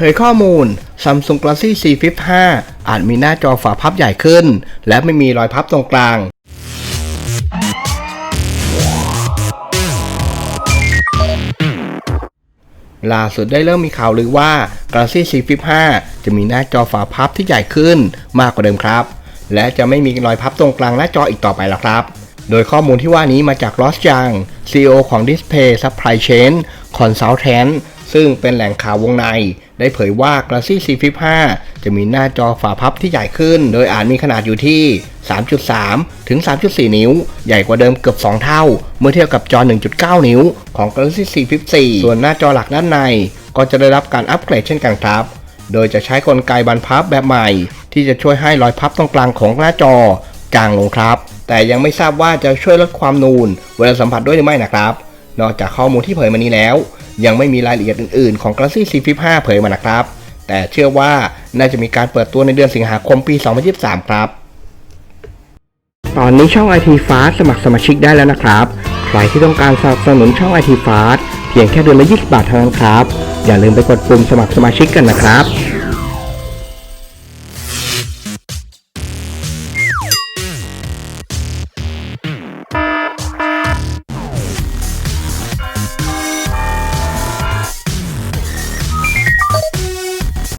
เผยข้อมูล Samsung Galaxy C Flip 5อาจมีหน้าจอฝาพับใหญ่ขึ้น และไม่มีรอยพับตรงกลาง ล่าสุดได้เริ่มมีข่าวลือว่า Galaxy C Flip 5จะมีหน้าจอฝาพับที่ใหญ่ขึ้นมากกว่าเดิมครับ และจะไม่มีรอยพับตรงกลางหน้าจออีกต่อไปแล้วครับ โดยข้อมูลที่ว่านี้มาจาก Ross Young CEO ของ Display Supply Chain Consultant ซึ่งเป็นแหล่งข่าววงใน ได้เผยว่า Galaxy C Flip 5 จะมีหน้าจอฝาพับที่ใหญ่ขึ้น โดยอาจมีขนาดอยู่ที่ 3.3 ถึง 3.4 นิ้ว ใหญ่กว่าเดิมเกือบ 2 เท่า เมื่อเทียบกับจอ 1.9 นิ้วของ Galaxy C Flip 4 ส่วนหน้าจอหลักด้านใน ก็จะได้รับการอัปเกรดเช่นกันครับ โดยจะใช้กลไกบรรพับแบบใหม่ ที่จะช่วยให้รอยพับตรงกลางของหน้าจอจางลงครับ แต่ยังไม่ทราบว่าจะช่วยลดความนูน เวลาสัมผัสด้วยหรือไม่นะครับ นอกจากข้อมูลที่เผยมานี้แล้ว ยังไม่มีรายละเอียดอื่นๆของ Galaxy C Flip 5 เผยมานะครับ แต่เชื่อว่าน่าจะมีการเปิดตัวในเดือนสิงหาคมปี 2023 ครับ ตอนนี้ช่อง IT Fast สมัครสมาชิกได้แล้วนะครับ ใครที่ต้องการสนับสนุนช่อง IT Fast เพียงแค่เดือนละ 20 บาทเท่านั้นครับ อย่าลืมไปกดปุ่มสมัครสมาชิกกันนะครับ